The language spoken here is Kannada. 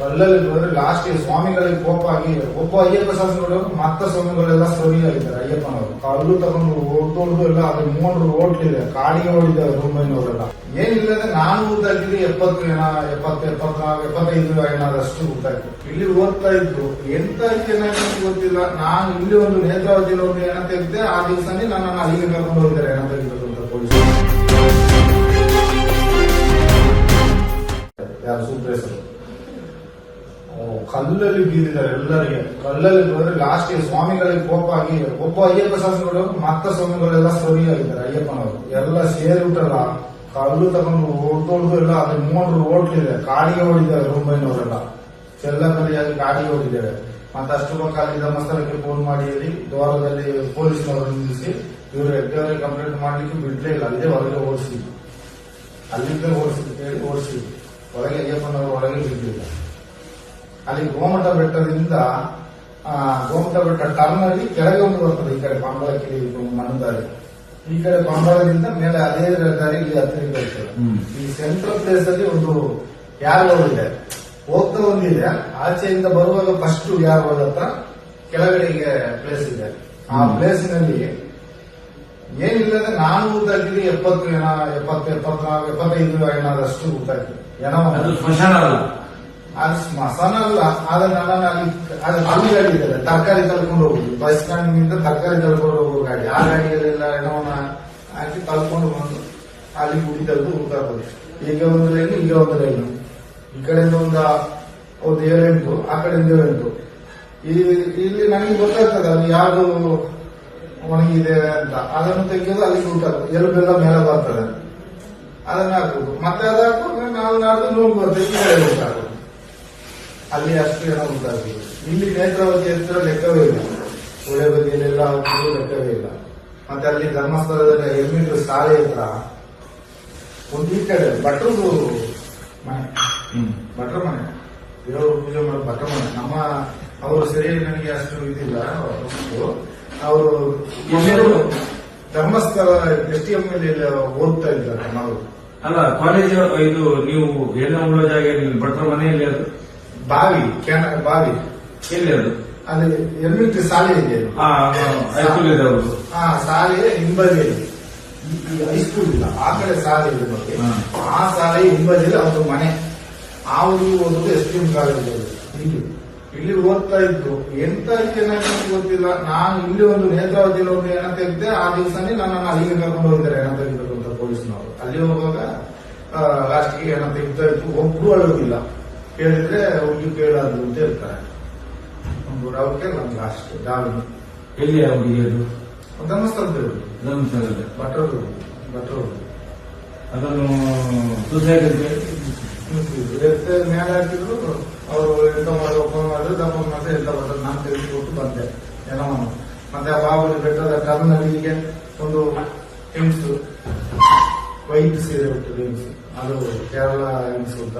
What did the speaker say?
ಕಲ್ಲಲ್ಲಿ ನೋಡಿದ್ರೆ ಲಾಸ್ಟ್ ಸ್ವಾಮಿಗಳಿಗೆ ಕೋಪ ಆಗಿ ಒಬ್ಬ ಅಯ್ಯಪ್ಪ ಶಾಸನಗಳು ಮತ್ತ ಸ್ವಾಮಿಗಳೆಲ್ಲ ಸರಿ ಆಗಿದ್ದಾರೆ ಅಯ್ಯಪ್ಪನವರು. ಕಲ್ಲು ತಗೊಂಡು ಹೊಡೆದು ಎಲ್ಲ ಅದು ಮೂರು ಓಟ್ಲಿದೆ ಕಾಡಿಗೆ ಓಡಿದ್ದಾರೆ ರೂಮೈನವರೆಲ್ಲ ಏನಿಲ್ಲ ನಾನು ಊದಾಕಿದ್ರೆ ಎಪ್ಪತ್ತು ಏನ ಎಪ್ಪತ್ತು, ಎಪ್ಪತ್ನಾಲ್ಕು, ಎಪ್ಪತ್ತೈದು ಏನಾದಷ್ಟು ಊದಾಕಿದ್ರು ಇಲ್ಲಿ ಓದ್ತಾ ಇದ್ರು ಎಂತ ಏನಾಯ್ತು ಗೊತ್ತಿಲ್ಲ. ನಾನು ಇಲ್ಲಿ ಒಂದು ನೇತ್ರಾವತಿ ಒಂದು ಏನ ತೆಗೆದೆ ಆ ದಿವಸನೇ ನಾನು ಅಲ್ಲಿಗೆ ಕರ್ಕೊಂಡು ಹೋಗಿದ್ದಾರೆ, ಏನಂತ ತೆಗೆದ್ರು ಅಂತ ಪೊಲೀಸರು. ಕಲ್ಲಲ್ಲಿ ಬೀದಿದ್ದಾರೆ ಎಲ್ಲರಿಗೆ. ಕಲ್ಲಲ್ಲಿ ನೋಡಿದ್ರೆ ಲಾಸ್ಟ್ ಸ್ವಾಮಿಗಳಿಗೆ ಕೋಪ ಆಗಿ, ಒಬ್ಬ ಅಯ್ಯಪ್ಪ ಶಾಸನಗಳು ಮತ್ತ ಸ್ವಾಮಿಗಳೆಲ್ಲ ಸರಿ ಆಗಿದ್ದಾರೆ ಅಯ್ಯಪ್ಪನವರು. ಎಲ್ಲ ಸೇರಿಬಿಟ್ಟಲ್ಲ ಕಲ್ಲು ತಗೊಂಡು ಹೊಡೆದು ಎಲ್ಲ ಅದ್ರ ಮೂರು ಹೋಟ್ಲಿದೆ ಕಾಡಿಗೆ ಓಡಿದ್ದಾರೆ ಮುಂಬೈನವರೆಲ್ಲ ಚೆಲ್ಲ ಚೆಲ್ಲಕಲಿಯಾಗಿ ಕಾಡಿಗೆ ಹೋಗಿದ್ದಾರೆ ಮತ್ತೆ ಅಷ್ಟು ಪಕ್ಕ ಅಲ್ಲಿ ಧರ್ಮಸ್ಥಳಕ್ಕೆ ಫೋನ್ ಮಾಡಿ ಹೇಳಿ, ದ್ವಾರದಲ್ಲಿ ಪೊಲೀಸ್ನವರು ನಿಲ್ಲಿಸಿ, ಇವರು ಹೆಗ್ಗವರಿಗೆ ಕಂಪ್ಲೇಂಟ್ ಮಾಡ್ಲಿಕ್ಕೆ ಬಿಡ್ಲೇ ಇಲ್ಲ. ಅಲ್ಲೇ ಹೊರಗೆ ಓಡಿಸಿದ್ರು ಅಲ್ಲಿಂದ ಓಡಿಸಿದ್ರು ಓಡಿಸಿದ್ರು ಹೊರಗೆ ಅಯ್ಯಪ್ಪನವರು ಹೊರಗೆ ಬಿದ್ದಿಲ್ಲ ಅಲ್ಲಿ ಗೋಮಠ ಬೆಟ್ಟದಿಂದ ಗೋಮಠ ಬೆಟ್ಟ ಟರ್ನ್ ಅಲ್ಲಿ ಕೆಳಗೆ ಒಂದು ಬರ್ತದೆ ಈ ಕಡೆ ಮಣ್ಣು ದಾರಿ ಈ ಕಡೆ ಪಾಂಬಳದಿಂದ ಮೇಲೆ ಅದೇ ದಾರಿ ಇಲ್ಲಿ ಹತ್ತಿರ ಬರ್ತದೆ ಈ ಸೆಂಟ್ರಲ್ ಪ್ಲೇಸ್ ಅಲ್ಲಿ ಒಂದು ಯಾರು ಇದೆ. ಹೋಗ್ತಾ ಒಂದಿದೆ. ಆಚೆಯಿಂದ ಬರುವಾಗ ಫಸ್ಟ್ ಯಾರು ಹತ್ರ ಕೆಳಗಡೆಗೆ ಪ್ಲೇಸ್ ಇದೆ. ಆ ಪ್ಲೇಸಿನಲ್ಲಿ ಏನಿಲ್ಲ ಏನಿಲ್ಲದೆ ನಾನು ಊದಾಕಿದ್ರೆ ಎಪ್ಪತ್ತು ಏನ ಎಪ್ಪತ್ತು ಎಪ್ಪತ್ನಾಲ್ಕು ಎಪ್ಪತ್ತೈದು ಏನಾದಷ್ಟು ಊದಾಕಿದೆ ಏನೋ ಸ್ಮಶಾನ ಅಲ್ಲ. ಅದು ಸ್ಮಶಾನ ಅಲ್ಲ ಆದ್ರೆ ನಾನು ಅಲ್ಲಿ ಅದು ಅಲ್ಲಿ ಗಾಡಿ ತರಕಾರಿ ಕಲ್ಕೊಂಡು ಹೋಗುದು. ಬಸ್ ಸ್ಟ್ಯಾಂಡ್ ತರಕಾರಿ ತಳ್ಕೊಂಡು ಹೋಗೋ ಗಾಡಿ. ಆ ಗಾಡಿಯಲ್ಲೆಲ್ಲ ಏನೋನ ಹಾಕಿ ತಳ್ಕೊಂಡು ಬಂದು ಅಲ್ಲಿ ಗುಡಿ ತೆಗೆದು ಹೋಗ್ತಾರೆ ಈಗ ಒಂದು ಲೈನ್, ಈಗ ಒಂದು ಲೈನ್. ಈ ಕಡೆಯಿಂದ ಒಂದು ಒಂದು ಏಳೆಂಟು, ಆ ಕಡೆಯಿಂದ ಏಳೆಂಟು. ಈ, ಇಲ್ಲಿ ನನಗೆ ಗೊತ್ತಾಗ್ತದೆ ಅದು ಯಾರು ಒಣಗಿದೆ ಅಂತ. ಅದನ್ನು ತೆಗೆಯೋದು ಅಲ್ಲಿ ಊಟ ಎಲುಬೆಲ್ಲ ಮೇಲೆ ಬರ್ತದೆ. ಅದನ್ನ ಹಾಕುದು ಮತ್ತೆ ಅದು ಹಾಕುವಾಗ ನಾವು ನಾಡ್ದು ನೋಡ್ಬೋದು ಈ ಕಡೆ ಹಾಕುದು ಅಲ್ಲಿ ಅಷ್ಟು ಏನೋ ಉಂಟಾಗ್ತದೆ ಇಲ್ಲಿ ನೇತ್ರಾವತಿ ಹತ್ರ ಲೆಕ್ಕವೇ ಇಲ್ಲ. ಒಳ್ಳೆ ಬದಿಯಲ್ಲೆಲ್ಲ ಲೆಕ್ಕವೇ ಇಲ್ಲ. ಮತ್ತೆ ಅಲ್ಲಿ ಧರ್ಮಸ್ಥಳದಲ್ಲಿ ಎಲ್ಮೀಟರ್ ಶಾಲೆ ಹತ್ರ ಒಂದು ಈ ಕಡೆ ಭಟ್ರದು ಮನೆ. ಭಟ್ರ ಮನೆ. ದೇವರು ಪೂಜೆ ಮಾಡೋ ಭಟ್ರ ಮನೆ. ನಮ್ಮ ಅವರು ಸರಿ ನನಗೆ ಅಷ್ಟು ಇದಿಲ್ಲ. ಅವರು? ಧರ್ಮಸ್ಥಳ ಎಸ್ ಟಿ ಎಂ ಮೇಲೆ ಓದ್ತಾ ಇದ್ದಾರೆ ನಾವು ಅಲ್ಲ ಕಾಲೇಜ್ ಇದು ನೀವು ಎಲ್ಲ ಉಳ್ಳೋ ಜಾಗ? ಭಟ್ರ ಮನೆಯಲ್ಲಿ ಅದು? ಬಾವಿ ಕ್ಯಾನ ಬಾವಿ. ಎಲ್ಲಿ ಅದು? ಅಲ್ಲಿ ಎಲ್ಮಿಟ್ರಿ ಶಾಲೆ ಇದೆ ಆ ಹೈಸ್ಕೂಲ್ ಇದೆ ಆ ಶಾಲೆ ಹಿಂಬದಿಯಲ್ಲಿ ಈ- ಈ ಹೈಸ್ಕೂಲ್ ಇಲ್ಲ ಆ ಕಡೆ ಶಾಲೆ ಇದೆ ಹಾ. ಆ ಶಾಲೆ ಹಿಂಬದಿಯಲ್ಲಿ ಅವ್ರ ಮನೆ. ಆ ಊರಿಗೆ ಓದೋದು ಎಸ್ ಟಿ ಎಂ ಕಾಲೇಜ್ ಇಲ್ಲಿ ಇಲ್ಲಿ ಓದ್ತಾ ಇದ್ದು. ಎಂತ ಗೊತ್ತಿಲ್ಲ. ನಾನು ಇಲ್ಲಿ ಒಂದು ನೇತ್ರಾವತಿಯಲ್ಲಿ ಒಂದು ಏನ ತೆಗ್ದೆ ಆ ದಿವಸನೇ ನನ್ನನ್ನು ಅಲ್ಲಿಗೆ ಕರ್ಕೊಂಡು ಹೋಗಿದ್ದಾರೆ ಏನ ತೆಗಿಬೇಕು ಅಂತ ಪೊಲೀಸ್ನವರು. ಅಲ್ಲಿ ಹೋಗುವಾಗ ಲಾಸ್ಟ್ಗೆ ಏನಂತ ತೆಗ್ತಾ ಇತ್ತು ಒಬ್ರು ಅಳುವುದಿಲ್ಲ ಕೇಳಿದ್ರೆ ಅವ್ರಿಗೆ ಕೇಳಾದ್ರು ಅಂತ ಹೇಳ್ತಾರೆ. ಒಂದು ರೌಕೆ ನಮ್ಗೆ ಲಾಸ್ಟ್ ಡಾಲ್ಮಿ ಎಲ್ಲಿ ಅವ್ರಿಗೆ ಅದು ಧರ್ಮಸ್ಥಳದಲ್ಲಿ. ಧರ್ಮಸ್ಥಳದಲ್ಲಿ. ಭಟ್ರದು ಭಟ್ರದು ಅದನ್ನು ಸುಸೈಡ್ ಎತ್ತೆ ಮೇಲೆ ಹಾಕಿದ್ರು ಅವರು ಎಂತ ಮಾಡಿ ಓಪನ್ ಮಾಡಿದ್ರು ದಪ್ಪ ಮತ್ತೆ ಎಂತ ಬರ್ತದೆ ನಾನು ತೆಗೆದುಕೊಟ್ಟು ಬಂದೆ. ಏನೋ ಮತ್ತೆ ಆ ಬಾಬುಲಿ ಬೆಟ್ಟದ ಟರ್ನಲ್ಲಿಗೆ ಒಂದು ಹೆಂಗ್ಸು ವೈಟ್ ಸೀರೆ ಬಿಟ್ಟು ಹೆಂಗ್ಸು. ಅದು ಕೇರಳ ಹೆಂಗ್ಸು ಅಂತ.